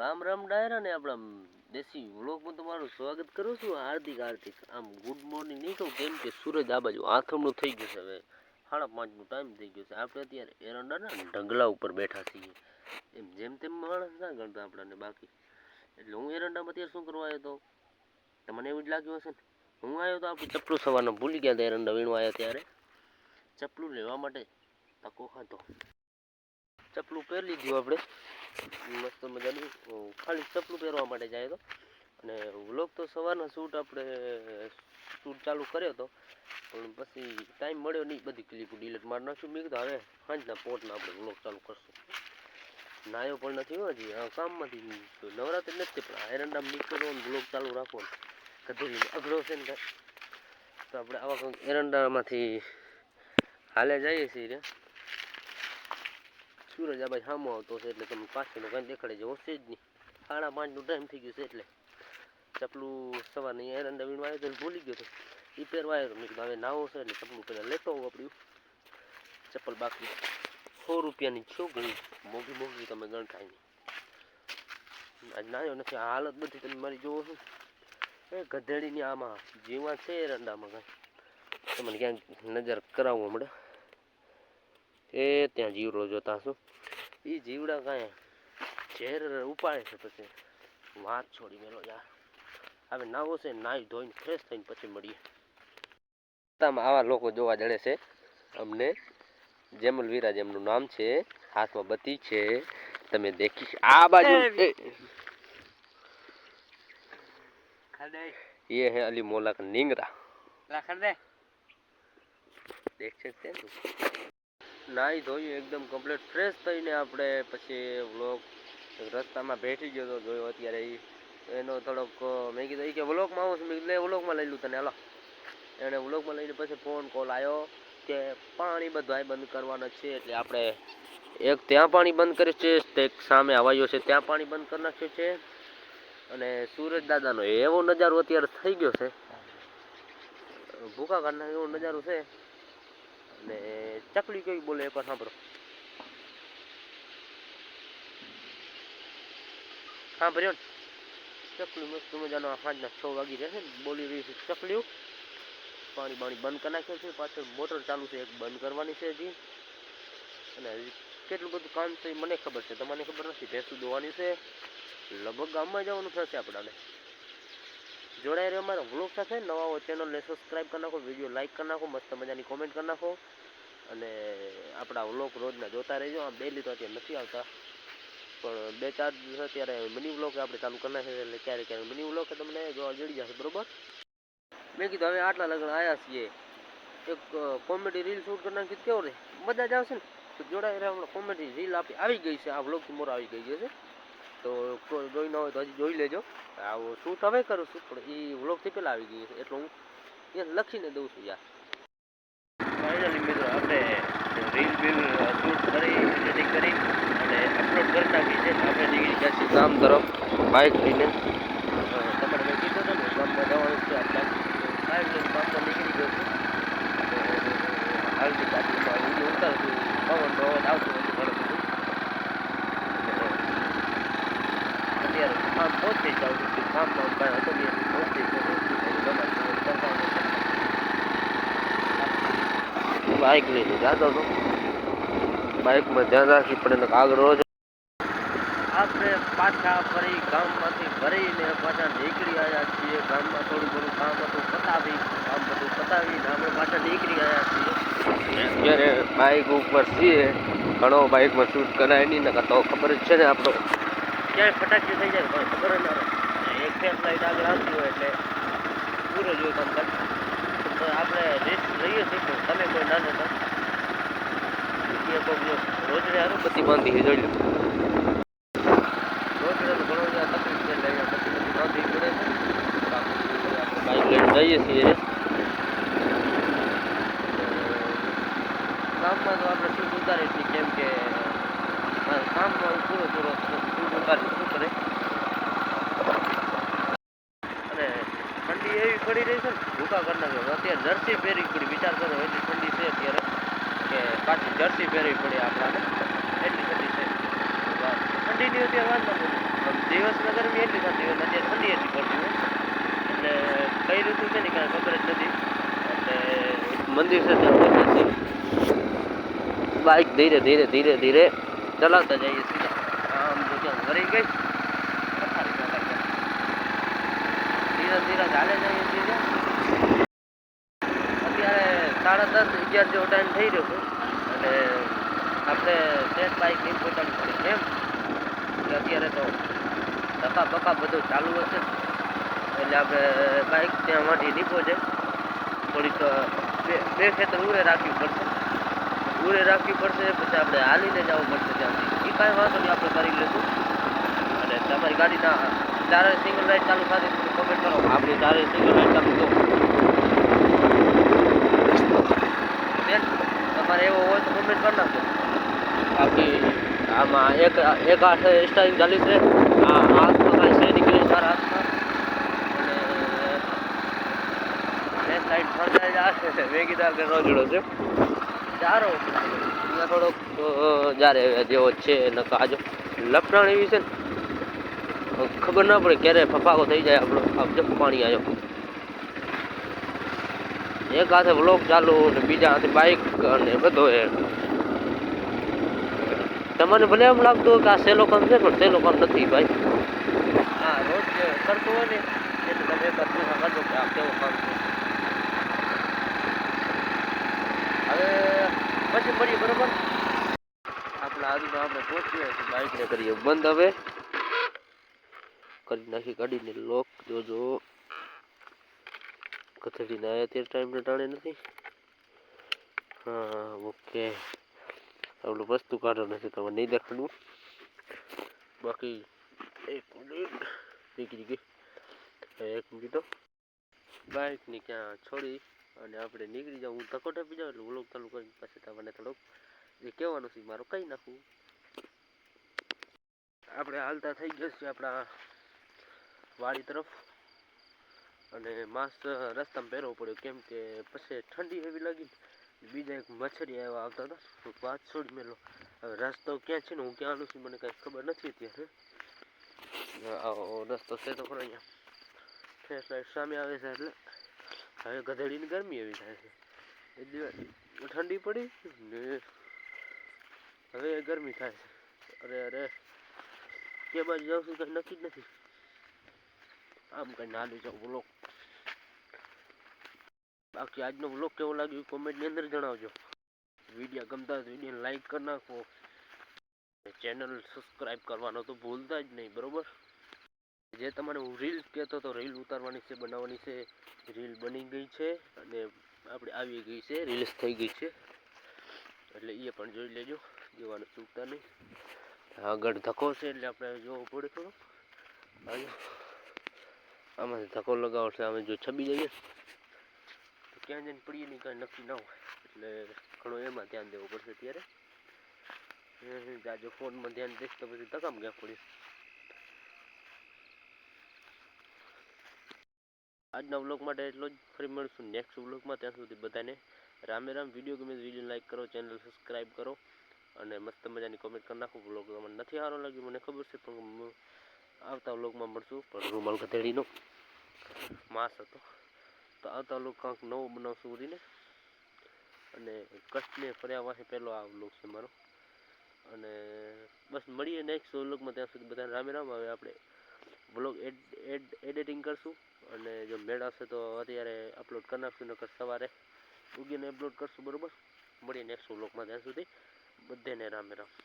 રામ રામ ડાયરા ને આપણા દેશી વ્લોગમાં તમારું સ્વાગત કરું છું. હાર્દિક હાર્દિક. આમ ગુડ મોર્નિંગ નહીં કહું, કેમ કે સૂરજ આ બાજુ આથમણું થઈ ગયું છે હવે. સાડા પાંચનું ટાઈમ થઈ ગયો છે. આપણે અત્યારે એરંડાના ઢગલા ઉપર બેઠા છીએ. એમ જેમ તેમ માણસ ના ગણતા આપણને બાકી. એટલે હું એરંડામાં અત્યારે શું કરવા આવ્યો હતો તમને એવું જ લાગ્યું હશે ને? હું આવ્યો તો આપણે ચપલું સવારનો ભૂલી ગયા હતા એરંડા વીણવા આવ્યા ત્યારે. ચપલું લેવા માટે તકો ખાધો ચપલું પહેરી લીધું આપણે. મસ્ત મજાનું. ખાલી ચપલું પહેરવા માટે જાય તો. અને વ્લોગ તો સવારના શૂટ આપણે શૂટ ચાલુ કર્યો હતો પણ પછી ટાઈમ મળ્યો નહીં. બધી ક્લિપ ડિલીટ મારી નાખ્યું મેં કીધું, હવે સાંજના પોટના આપણે વ્લોગ ચાલુ કરશું. નાયો પણ નથી હજી. કામમાંથી નવરાત્રી નથી પણ આ એરંડામાં નીકળવો ને વ્લોગ ચાલુ રાખો કધેલી અઘરો છે ને કાંઈ. તો આપણે આવા કંઈક એરંડામાંથી હાલે જઈએ છીએ સૂરજ આ ભાઈ સામો આવતો છે એટલે તમને પાછળનું કાંઈ દેખાડે છે છે જ નહીં. સાડા પાંચનો ટાઈમ થઈ ગયો છે એટલે. ચપલું સવારની એરંડા વીણવા આવ્યો તો ભૂલી ગયો હતો એ પહેરવા આવ્યો તો મેં હવે નાવો છે એટલે ચપલું પહેલાં લેતો હોઉં આપણું ચપ્પલ બાકી. સો રૂપિયાની છો ઘણી મોંઘી મોંઘી તમે ગણતા આજ નાયો નથી, આ હાલત બધી તમે મારી જોવો છો. એ ગધેડીની આમાં જીવા છે એરંડામાં કાંઈ. તમને ક્યાંક નજર કરાવવું હમણાં એ ત્યાં જીવડો જોતા છું એ જીવડા કાંઈ ઝેર ઉપાડે છે પછી વાત છોડી મેલો યાર હવે નાવો છે નાહી ધોઈને ફ્રેશ થઈને પછી મળીએ રસ્તામાં આવા લોકો જોવા જડે છે અમને જેમલ વિરાજ એમનું નામ છે હાથમાં બત્તી છે તમે દેખી આ બાજુ એ, ये है अली मौला का निंगरा દેખ શકતે ને નાહી ધોયું એકદમ કમ્પ્લીટ ફ્રેશ થઈને આપણે પછી વ્લોગ રસ્તામાં બેઠી ગયો તો જોયો અત્યારે એ એનો થોડોક મેં કીધું એ કે વ્લોગમાં આવું છું. મેં કીધું વ્લોગમાં લઈ લઉં તને. હાલો. એણે વ્લોગમાં લઈને પછી ફોન કોલ આવ્યો કે પાણી બધાય બંધ કરવાના છે. એટલે આપણે એક ત્યાં પાણી બંધ કર્યું છે, એક સામે હવાઈઓ છે. ત્યાં પાણી બંધ કરી નાખ્યું છે. અને સૂરજ દાદાનો એવો નજારો અત્યારે થઈ ગયો છે. ભૂખા કાઢના એવો નજારો છે. અને ચકલી કઈ બોલે એકવાર સાંભળો. સાંભળ્યો ને? ચકલી મસ્ત મજાનો સાંજના છ વાગી રહેશે ને, બોલી રહી છે ચકલીઓ. પાણી બાણી બંધ કરી નાખ્યું છે, પાછળ મોટર ચાલુ છે, એક બંધ કરવાની છે હજી. અને કેટલું બધું કામ છે મને ખબર છે, તમને ખબર નથી, ભેંસું દોવાની છે. લગભગ ગામમાં જવાનું થશે આપણાને. જોડાઈ રહ્યો અમારા વ્લોગ સાથે. નવા હોય ચેનલને સબસ્ક્રાઈબ કરી નાખો વીડિયો લાઇક કરી નાખો, મસ્ત મજાની કોમેન્ટ કરી નાખો. અને આપણા વ્લોગ રોજના જોતા રહેજો. આ ડેલી તો અત્યારે નથી આવતા. પણ બે ચાર દિવસ અત્યારે મિની વ્લોગ આપણે ચાલુ કરી નાખીએ એટલે ક્યારેક ક્યારેક મિની વ્લોગ તમને જોવા જડી જશે, બરોબર? મેં કીધું હવે આટલા લગ્ન આવ્યા છીએ. એક કોમેડી રીલ શૂટ કરી નાખી, કેવો રહે મજા જ આવશે ને? તો જોડાઈ રહ્યા, હમણાં કોમેડી રીલ આપી આવી ગઈ છે. આ વ્લોગથી મોર આવી ગઈ છે. તો જોઈ ન હોય તો હજી જોઈ લેજો. આવું શૂટ હવે કરું છું? પણ એ વ્લોગથી પહેલાં આવી ગઈ છે, એટલે હું એ લખીને દઉં છું યાર. ફાઇનલી મિત્રો, આપણે રીલ બિલ શૂટ કરી એડિટિંગ કરી અને અપલોડ કરતા બી છે. આપણે નીકળી ગયા છીએ ગામ તરફ બાઇક લઈને અ, તમારે મેં કીધું હતું ને ગામમાં જવાનું છે આપણે બાઇક લઈને ગામમાં નીકળી ગયો છું હાલતી ગાડીમાં હું ઉતારું છું પવનનો અવાજ આવતો હોય છે ઘણો બધું કામ પહોંચી જાઉં છું કે કામમાં કાંઈ હતો એટલે પહોંચી ગયો બાઇક લઈને જતો હતો બાઇકમાં ધ્યાન રાખવી પડે ને આગળ રોજ આપણે પાછા ફરી ગામમાંથી ફરીને પાછા નીકળી આવ્યા છીએ ગામમાં થોડું ઘણું કામ હતું પતાવી કામ બધું પતાવીને આપણે પાછા નીકળી આવ્યા છીએ અત્યારે બાઇક ઉપર છીએ. ઘણો બાઇકમાં શૂટ કરાય નહીં ને તો ખબર જ છે ને આપણો. ક્યાંય ફટાકી થઈ જાય કોઈ ખબર જ ના એક ફેસ લાઈટ આગળ આવતી હોય એટલે પૂરો જોઈએ કામ તો આપણે રિસ્ક લઈએ છીએ પણ તમે કોઈ ના જો રોજડે હારું બધી બાંધી જોઈ લો ઘણો જ્યાં તકલીફ છે એટલે બધી બધી બાંધવી પડે છે. કામમાં તો આપણે શું ઉતારીએ છીએ? કેમ કે કામમાં પૂરો પૂરો શૂટ ઉતારી અને ઠંડી એવી પડી રહી છે ને, ભૂકા કરી અત્યારે જર્સી પહેરવી પડી, વિચાર કરો, એટલી ઠંડી છે અત્યારે કે પાછી જર્સી પહેરવી પડી આપણાને. એટલી ઠંડી છે. ઠંડીની અત્યારે વાંધો નથી દિવસમાં ગરમી એટલી થતી હોય અત્યારે ઠંડી એટલી પડતી હોય. એટલે કઈ ઋતુ છે ને કાંઈ ખબર જ નથી. એટલે મંદિર છે ત્યાં બાઇક ધીરે ધીરે ધીરે ધીરે ચલાવતા જઈએ આમ જો ગઈ. ધીરે ધીરે ચાલે જઈએ સીધા અત્યારે સાડા દસ, અગિયાર જેવો ટાઈમ થઈ રહ્યો એટલે આપણે સેટ બાઇક ઇમ્પોર્ટન્ટ પડે કે અત્યારે તો ધક્કા બકા બધું ચાલુ હશે. એટલે આપણે બાઇક ત્યાં માટે નીપોજે થોડીક બે ખેતર ઉરે રાખવી પડશે. ઉરે રાખવી પડશે, પછી આપણે હાલીને જવું પડશે ત્યાંથી. એ કાંઈ વાંધો નહીં, આપણે કરી લઈશું. અને તમારી ગાડીના ચારે સિંગલ લાઇટ ચાલુ થતી તો કમેન્ટ કરો. આપણી ચારે સિંગલ લાઇટ ચાલુ કરો. બેન તમારે એવો હોય તો કમેન્ટ કરી નાખો બાકી આમાં એક એક હાથ સ્ટારિંગ ચાલી છે. આ હાથમાં કાંઈ છે નીકળી મારા હાથમાં. અને બે સાઈડ ફરતા જશે મેં કીધું આગળ રોજડો છે. ચારો. અહીંયા થોડોક અ, જ્યારે જેવો છે ને કાજો લપટાણ એવી છે ને. ખબર ના પડે ક્યારે ફફાકો થઈ જાય આપણો. આપજો પાણી આવ્યો એક હાથે વ્લોગ ચાલુ ને બીજા હાથે બાઇક અને બધો એ. તમને ભલે એમ લાગતું હોય કે આ સહેલો કામ છે, પણ સહેલો કામ નથી ભાઈ. હા, રોજ કરતો હોય ને એટલે તમે અદભુત સમજો કે આ કેવો કામ છે. હવે પછી મળીએ, બરોબર? આપણા આજુમાં આપણે પહોંચીએ બાઇકને કરીએ. બંધ હવે. કરી નાખી કાઢીને લોક જોજો કથળીને આવ્યા અત્યારે ટાઈમને ટાણે નથી. હા ઓકે આપણું વસ્તુ કાઢો નથી તમે નહીં દેખાડવું બાકી એક મિનિટ નીકળી ગઈ એક મિનિટ. બાઇકની ક્યાં છોડી અને આપણે નીકળી જાઉં. હું ધક્કો ટપી જાઉં એટલે વ્લોગ ચાલુ કરીને પછી તમને થોડોક જે કહેવાનું છે મારો કહી નાખું. આપણે હાલતા થઈ ગયા છીએ આપણા વાડી તરફ. અને માસ્ક રસ્તામાં પહેરવો પડ્યો. કેમ કે પછી ઠંડી એવી લાગી ને બીજા એક મચ્છરી આવ્યા આવતા હતા. હું વાત છોડી મેલો. હવે રસ્તો ક્યાં છે ને હું ક્યાં આવું છું મને કાંઈ ખબર નથી અત્યારે. આવો રસ્તો છે તો ખરો અહીંયા. ફ્લેશ લાઈટ સામે આવે છે એટલે હવે ગધેડીની ગરમી એવી થાય છે. એ દિવસ ઠંડી પડી ને હવે ગરમી થાય છે. અરે અરે કે બાજુ જાઉં છું કંઈ નક્કી જ નથી. આમ કંઈ નાનું જાઉં બ્લોક બાકી આજનો બ્લોગ કેવો લાગ્યો કોમેન્ટની અંદર જણાવજો. વીડિયો ગમતા હોય તો વિડીયોને લાઈક કરી નાખો. ચેનલ સબસ્ક્રાઈબ કરવાનો તો ભૂલતા જ નહીં, બરોબર? જે તમારે હું રીલ કહેતો તો રીલ ઉતારવાની છે, બનાવવાની છે રીલ બની ગઈ છે અને આપણે આવી ગઈ છે રિલીઝ થઈ ગઈ છે. એટલે એ પણ જોઈ લેજો જોવાનું ચૂકતા નહીં. આગળ ધક્કો છે એટલે આપણે જોવું પડે થોડું આમાંથી ધક્કો લગાવશે અમે જો છબી જઈએ તો ક્યાં જઈને પડીએ નહીં, કાંઈ નક્કી ના હોય. એટલે ઘણો એમાં ધ્યાન દેવું પડશે ત્યારે જાજો ફોનમાં ધ્યાન દઈશ તો પછી ધક્કામાં ક્યાં પડીશ આજના વ્લોગ માટે એટલો જ. ફરી મળશું નેક્સ્ટ વ્લોગમાં. ત્યાં સુધી બધાને રામે રામ. વીડિયો ગમે વીડિયો લાઈક કરો ચેનલ સબસ્ક્રાઈબ કરો અને મસ્ત મજાની કોમેન્ટ કરી નાખો. બ્લોગ તમને નથી સારો લાગ્યો, મને ખબર છે, પણ આવતા વ્લોગમાં મળશું, પણ રૂમાલ ગધેડીનો માસ હતો. તો આવતા વ્લોગ કાંઈક નવો બનાવશું ઉડીને અને કચ્છને ફર્યા વાસે પહેલો આ વ્લોગ છે મારો. અને બસ મળીએ નેક્સ્ટ વ્લોગમાં, ત્યાં સુધી બધાને રામે રામ. આવે આપણે વ્લોગ એડ એડ, એડિટિંગ કરશું. અને જો મેળ આવશે તો અત્યારે અપલોડ કરી નાખશું, નકર સવારે ઉગીને અપલોડ કરશું, બરાબર? મળીએ નેક્સ્ટ વ્લોગમાં ત્યાં સુધી. બધાને રામે રામ.